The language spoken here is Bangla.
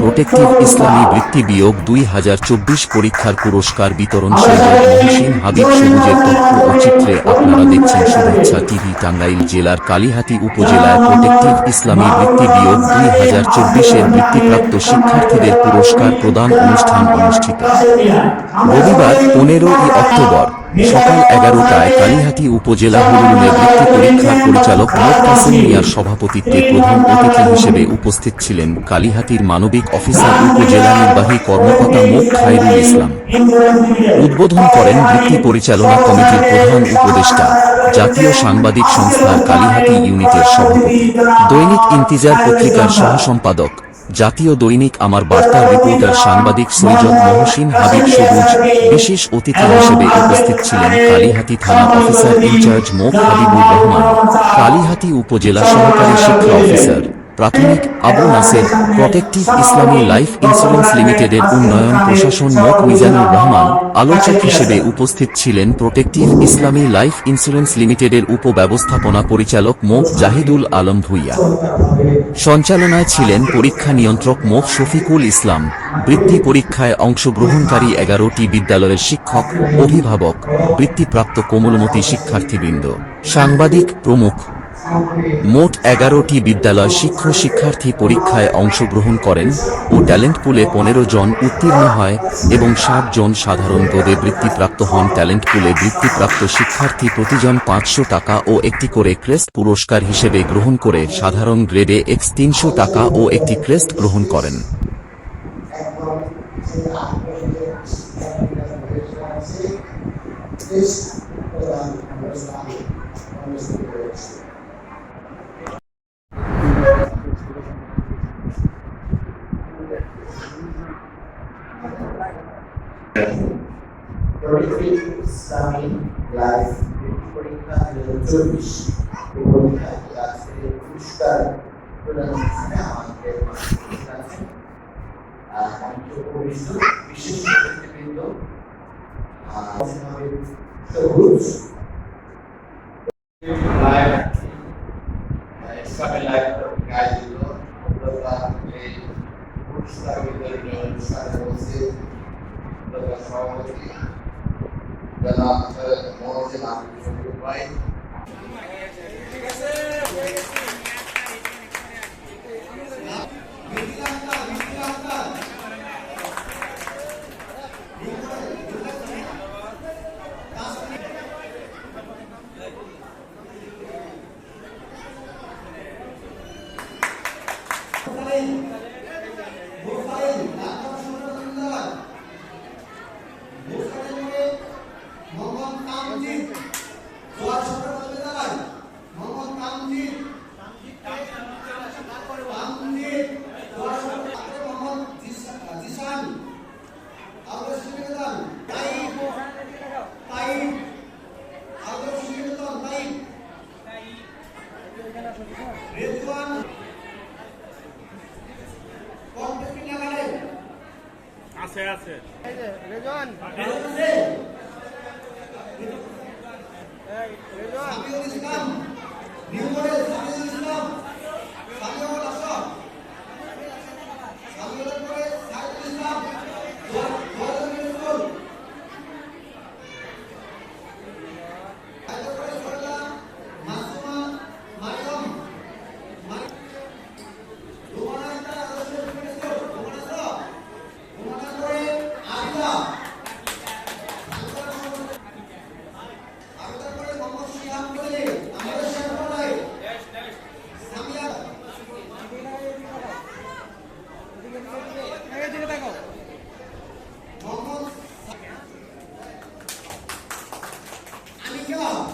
প্রোটেক্টিভ ইসলামী বৃত্তি বিয়োগ দুই হাজার চব্বিশ পরীক্ষার পুরস্কার বিতরণ মহসিন হাবিব সবুজের তথ্য ও চিত্রে আপনারা দেখছেন শুভেচ্ছা টিভি টাঙ্গাইল জেলার কালিহাতি উপজেলায় প্রোটেক্টিভ ইসলামী বৃত্তি বিয়োগ দুই হাজার চব্বিশের বৃত্তিপ্রাপ্ত শিক্ষার্থীদের পুরস্কার প্রদান অনুষ্ঠান অনুষ্ঠিত। রবিবার পনেরোই অক্টোবর সকাল এগারোটায় কালিহাতি উপজেলা হুরুমে বৃত্তি পরীক্ষার পরিচালক মোট কাসিম মিয়ার সভাপতিত্বে প্রধান অতিথি হিসেবে উপস্থিত ছিলেন কালিহাতির মানবিক অফিসার উপজেলা নির্বাহী কর্মকর্তা মোট খায়রুল ইসলাম। উদ্বোধন করেন বৃত্তি পরিচালনা কমিটির প্রধান উপদেষ্টা জাতীয় সাংবাদিক সংস্থার কালিহাতি ইউনিটের সভাপতি। দৈনিক ইন্তিজার পত্রিকার সহ সম্পাদক জাতীয় দৈনিক আমার বার্তা রিপোর্টার সাংবাদিক সৈয়দ মহসিন হাবিব সবুজ, বিশেষ অতিথি হিসেবে উপস্থিত ছিলেন কালীহাতি থানা অফিসার ইনচার্জ মোক হাবিবুর রহমান কালীহাতি উপজেলা সহকারী শিক্ষা অফিসার। প্রাথমিক Abu Naser protective Islami life insurance লিমিটেডের উন্নয়ন, প্রশাসন, মক মিজানুর রহমান আলোচক হিসেবে উপস্থিত ছিলেন প্রটেক্টিভ ইসলামী লাইফ ইন্স্যুরেন্স লিমিটেডের উপব্যবস্থাপনা পরিচালক মোক জাহিদুল আলম ভুইয়া। সঞ্চালনায় ছিলেন পরীক্ষা নিয়ন্ত্রক মোফ শফিকুল ইসলাম। বৃত্তি পরীক্ষায় অংশগ্রহণকারী এগারোটি বিদ্যালয়ের শিক্ষক, অভিভাবক, বৃত্তিপ্রাপ্ত কোমলমতি শিক্ষার্থীবৃন্দ। সাংবাদিক প্রমুখ মোট এগারোটি বিদ্যালয় শিক্ষক শিক্ষার্থী পরীক্ষায় অংশগ্রহণ করেন ও ট্যালেন্ট পুলে পনেরো জন উত্তীর্ণ হয় এবং ষাট জন সাধারণ পদে বৃত্তিপ্রাপ্ত হন। ট্যালেন্ট পুলে বৃত্তিপ্রাপ্ত শিক্ষার্থী প্রতিজন পাঁচশো টাকা ও একটি করে ক্রেস্ট পুরস্কার হিসেবে গ্রহণ করে সাধারণ গ্রেডে এক্স তিনশো টাকা ও একটি ক্রেস্ট গ্রহণ করেন। Islamic Life পরীক্ষা দুই হাজার চব্বিশ পরীক্ষায় আজকে পুরস্কার প্রদান অনুষ্ঠানে আমাদের বিশেষ সবুজ ইসলামের লাইফ আয়োজিত উদ্যোক্তা এই পুরস্কার বিতরণী অনুষ্ঠানে উপস্থিত উদ্যোক্তা সভাপতি জনাব সৈয়দ মহসিন আছে। আছে রেজন সামিউল God.